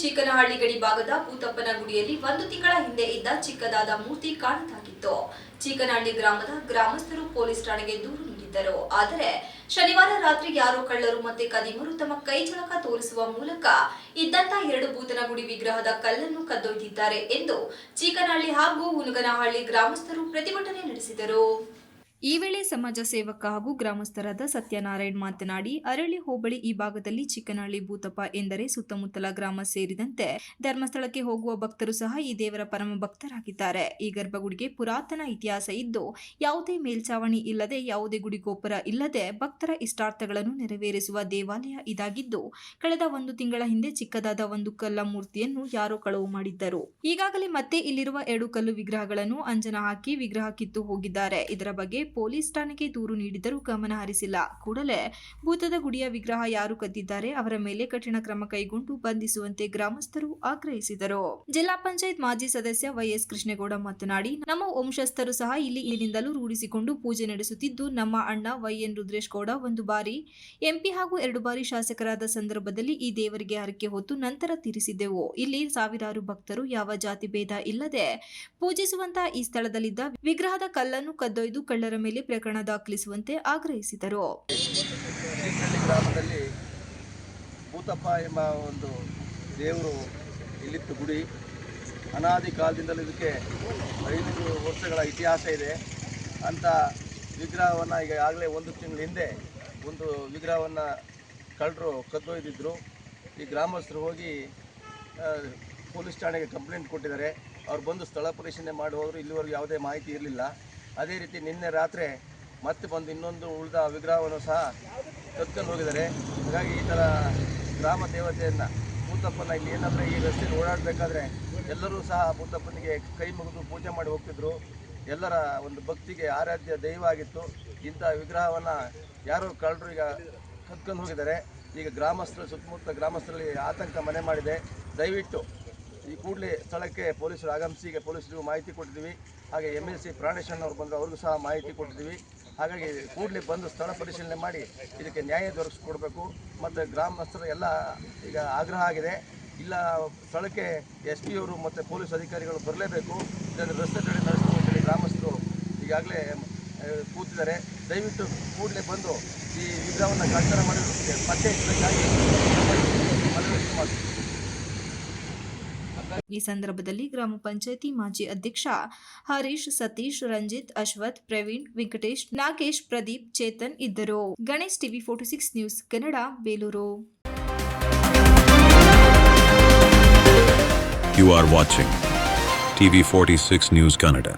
ಚೀಕನಹಳ್ಳಿ ಗಡಿ ಭಾಗದ ಭೂತಪ್ಪನ ಗುಡಿಯಲ್ಲಿ ಒಂದು ತಿಂಗಳ ಹಿಂದೆ ಇದ್ದ ಚಿಕ್ಕದಾದ ಮೂರ್ತಿ ಕಾಣದಾಗಿತ್ತು ಚೀಕನಹಳ್ಳಿ ಗ್ರಾಮದ ಗ್ರಾಮಸ್ಥರು ಪೊಲೀಸ್ ಠಾಣೆಗೆ ದೂರು ನೀಡಿದ್ದರು. ಆದರೆ ಶನಿವಾರ ರಾತ್ರಿ ಯಾರೋ ಕಳ್ಳರು ಮತ್ತೆ ಕದಿಮರು ತಮ್ಮ ಕೈ ಚಳಕ ತೋರಿಸುವ ಮೂಲಕ ಇದ್ದಂತ ಎರಡು ಭೂತನ ಗುಡಿ ವಿಗ್ರಹದ ಕಲ್ಲನ್ನು ಕದ್ದೊಯ್ದಿದ್ದಾರೆ ಎಂದು ಚೀಕನಹಳ್ಳಿ ಹಾಗೂ ಹುನಗನಹಳ್ಳಿ ಗ್ರಾಮಸ್ಥರು ಪ್ರತಿಭಟನೆ ನಡೆಸಿದರು. ಈ ವೇಳೆ ಸಮಾಜ ಸೇವಕ ಹಾಗೂ ಗ್ರಾಮಸ್ಥರಾದ ಸತ್ಯನಾರಾಯಣ್ ಮಾತನಾಡಿ, ಅರಳಿ ಹೋಬಳಿ ಈ ಭಾಗದಲ್ಲಿ ಚಿಕ್ಕನಹಳ್ಳಿ ಭೂತಪ್ಪ ಎಂದರೆ ಸುತ್ತಮುತ್ತಲ ಗ್ರಾಮ ಸೇರಿದಂತೆ ಧರ್ಮಸ್ಥಳಕ್ಕೆ ಹೋಗುವ ಭಕ್ತರು ಸಹ ಈ ದೇವರ ಪರಮ ಭಕ್ತರಾಗಿದ್ದಾರೆ. ಈ ಗರ್ಭಗುಡಿಗೆ ಪುರಾತನ ಇತಿಹಾಸ ಇದ್ದು, ಯಾವುದೇ ಮೇಲ್ಚಾವಣಿ ಇಲ್ಲದೆ, ಯಾವುದೇ ಗುಡಿ ಗೋಪುರ ಇಲ್ಲದೆ ಭಕ್ತರ ಇಷ್ಟಾರ್ಥಗಳನ್ನು ನೆರವೇರಿಸುವ ದೇವಾಲಯ ಇದಾಗಿದ್ದು, ಕಳೆದ ಒಂದು ತಿಂಗಳ ಹಿಂದೆ ಚಿಕ್ಕದಾದ ಒಂದು ಕಲ್ಲ ಮೂರ್ತಿಯನ್ನು ಯಾರೋ ಕಳವು ಮಾಡಿದ್ದರು. ಈಗಾಗಲೇ ಮತ್ತೆ ಇಲ್ಲಿರುವ ಎರಡು ಕಲ್ಲು ವಿಗ್ರಹಗಳನ್ನು ಅಂಜನ ಹಾಕಿ ವಿಗ್ರಹ ಕಿತ್ತು ಹೋಗಿದ್ದಾರೆ. ಇದರ ಬಗ್ಗೆ ಪೊಲೀಸ್ ಠಾಣೆಗೆ ದೂರು ನೀಡಿದರೂ ಗಮನ ಹರಿಸಿಲ್ಲ. ಕೂಡಲೇ ಭೂತದ ಗುಡಿಯ ವಿಗ್ರಹ ಯಾರು ಕದ್ದಿದ್ದಾರೆ ಅವರ ಮೇಲೆ ಕಠಿಣ ಕ್ರಮ ಕೈಗೊಂಡು ಬಂಧಿಸುವಂತೆ ಗ್ರಾಮಸ್ಥರು ಆಗ್ರಹಿಸಿದರು. ಜಿಲ್ಲಾ ಪಂಚಾಯತ್ ಮಾಜಿ ಸದಸ್ಯ ವೈಎಸ್ ಕೃಷ್ಣೇಗೌಡ ಮಾತನಾಡಿ, ನಮ್ಮ ವಂಶಸ್ಥರು ಸಹ ಇಲ್ಲಿ ಇಲ್ಲಿಂದಲೂ ರೂಢಿಸಿಕೊಂಡು ಪೂಜೆ ನಡೆಸುತ್ತಿದ್ದು, ನಮ್ಮ ಅಣ್ಣ ವೈಎನ್ ರುದ್ರೇಶ್ ಗೌಡ ಒಂದು ಬಾರಿ ಎಂಪಿ ಹಾಗೂ ಎರಡು ಬಾರಿ ಶಾಸಕರಾದ ಸಂದರ್ಭದಲ್ಲಿ ಈ ದೇವರಿಗೆ ಹರಕೆ ಹೊತ್ತು ನಂತರ ತೀರಿಸಿದ್ದೆವು. ಇಲ್ಲಿ ಸಾವಿರಾರು ಭಕ್ತರು, ಯಾವ ಜಾತಿ ಭೇದ ಇಲ್ಲದೆ ಪೂಜಿಸುವಂತಹ ಈ ಸ್ಥಳದಲ್ಲಿದ್ದ ವಿಗ್ರಹದ ಕಲ್ಲನ್ನು ಕದ್ದೊಯ್ದು ಕಳ್ಳರ ಮೇಲೆ ಪ್ರಕರಣ ದಾಖಲಿಸುವಂತೆ ಆಗ್ರಹಿಸಿದರು. ಗ್ರಾಮದಲ್ಲಿ ಭೂತಪ್ಪ ಎಂಬ ಒಂದು ದೇವರು ಇಲ್ಲಿತ್ತು ಗುಡಿ. ಅನಾದಿ ಕಾಲದಿಂದಲೂ ಇದಕ್ಕೆ ಐದು ವರ್ಷಗಳ ಇತಿಹಾಸ ಇದೆ. ಅಂತ ವಿಗ್ರಹವನ್ನು ಈಗ ಆಗಲೇ ಒಂದು ತಿಂಗಳ ಹಿಂದೆ ಒಂದು ವಿಗ್ರಹವನ್ನು ಕಳ್ಳರು ಕದ್ದೊಯ್ದಿದ್ದರು ಈ ಗ್ರಾಮಸ್ಥರು ಹೋಗಿ ಪೊಲೀಸ್ ಠಾಣೆಗೆ ಕಂಪ್ಲೇಂಟ್ ಕೊಟ್ಟಿದ್ದಾರೆ. ಅವ್ರು ಬಂದು ಸ್ಥಳ ಪರಿಶೀಲನೆ ಮಾಡಿ ಹೋದರು ಇಲ್ಲಿವರೆಗೂ ಯಾವುದೇ ಮಾಹಿತಿ ಇರಲಿಲ್ಲ. ಅದೇ ರೀತಿ ನಿನ್ನೆ ರಾತ್ರಿ ಮತ್ತೆ ಬಂದು ಇನ್ನೊಂದು ಉಳಿದ ವಿಗ್ರಹವನ್ನು ಸಹ ಕತ್ಕೊಂಡು ಹೋಗಿದ್ದಾರೆ. ಹಾಗಾಗಿ ಈ ಥರ ಗ್ರಾಮ ದೇವತೆಯನ್ನು ಭೂತಪ್ಪನ ಇಲ್ಲಿ ಏನಂದರೆ ಈ ರಸ್ತೆಯಲ್ಲಿ ಓಡಾಡಬೇಕಾದ್ರೆ ಎಲ್ಲರೂ ಸಹ ಭೂತಪ್ಪನಿಗೆ ಕೈ ಮುಗಿದು ಪೂಜೆ ಮಾಡಿ ಹೋಗ್ತಿದ್ರು. ಎಲ್ಲರ ಒಂದು ಭಕ್ತಿಗೆ ಆರಾಧ್ಯ ದೈವ ಆಗಿತ್ತು. ಇಂಥ ವಿಗ್ರಹವನ್ನು ಯಾರೋ ಕಳ್ಳರು ಈಗ ಕತ್ಕೊಂಡು ಹೋಗಿದ್ದಾರೆ. ಈಗ ಗ್ರಾಮಸ್ಥರು ಸುತ್ತಮುತ್ತ ಗ್ರಾಮಸ್ಥರಲ್ಲಿ ಆತಂಕ ಮನೆ ಮಾಡಿದೆ. ದಯವಿಟ್ಟು ಈ ಕೂಡಲೇ ಸ್ಥಳಕ್ಕೆ ಪೊಲೀಸರು ಆಗಮಿಸಿ ಈಗ ಪೊಲೀಸರಿಗೂ ಮಾಹಿತಿ ಕೊಟ್ಟಿದ್ದೀವಿ. ಹಾಗೆ ಎಂ ಎಲ್ ಸಿ ಪ್ರಾಣೇಶನ್ ಅವರು ಬಂದರು, ಅವ್ರಿಗೂ ಸಹ ಮಾಹಿತಿ ಕೊಟ್ಟಿದ್ದೀವಿ. ಹಾಗಾಗಿ ಕೂಡಲೇ ಬಂದು ಸ್ಥಳ ಪರಿಶೀಲನೆ ಮಾಡಿ ಇದಕ್ಕೆ ನ್ಯಾಯ ದೊರಕಿಸ್ಕೊಡ್ಬೇಕು. ಮತ್ತು ಗ್ರಾಮಸ್ಥರು ಎಲ್ಲ ಈಗ ಆಗ್ರಹ ಆಗಿದೆ. ಇಲ್ಲ ಸ್ಥಳಕ್ಕೆ ಎಸ್ ಪಿ ಅವರು ಮತ್ತು ಪೊಲೀಸ್ ಅಧಿಕಾರಿಗಳು ಬರಲೇಬೇಕು. ಇದನ್ನು ರಸ್ತೆ ತಡೆ ನಡೆಸಬೇಕು ಅಂತೇಳಿ ಗ್ರಾಮಸ್ಥರು ಈಗಾಗಲೇ ಕೂತಿದ್ದಾರೆ. ದಯವಿಟ್ಟು ಕೂಡಲೇ ಬಂದು ಈ ವಿಗ್ರಹವನ್ನು ಕಳ್ತನ ಮಾಡಿರೋದಕ್ಕೆ ಪತ್ತೆ ಹಚ್ಚಬೇಕಾಗಿ ಮನವಿ ಮಾಡ್ತೀನಿ. ಈ ಸಂದರ್ಭದಲ್ಲಿ ಗ್ರಾಮ ಪಂಚಾಯತಿ ಮಾಜಿ ಅಧ್ಯಕ್ಷ ಹರೀಶ್ ಸತೀಶ್, ರಂಜಿತ್, ಅಶ್ವಥ್, ಪ್ರವೀಣ್, ವೆಂಕಟೇಶ್, ನಾಗೇಶ್, ಪ್ರದೀಪ್, ಚೇತನ್ ಇದ್ದರು Ganesh TV forty six news, Kannada, Belur You are watching TV46 News Kannada.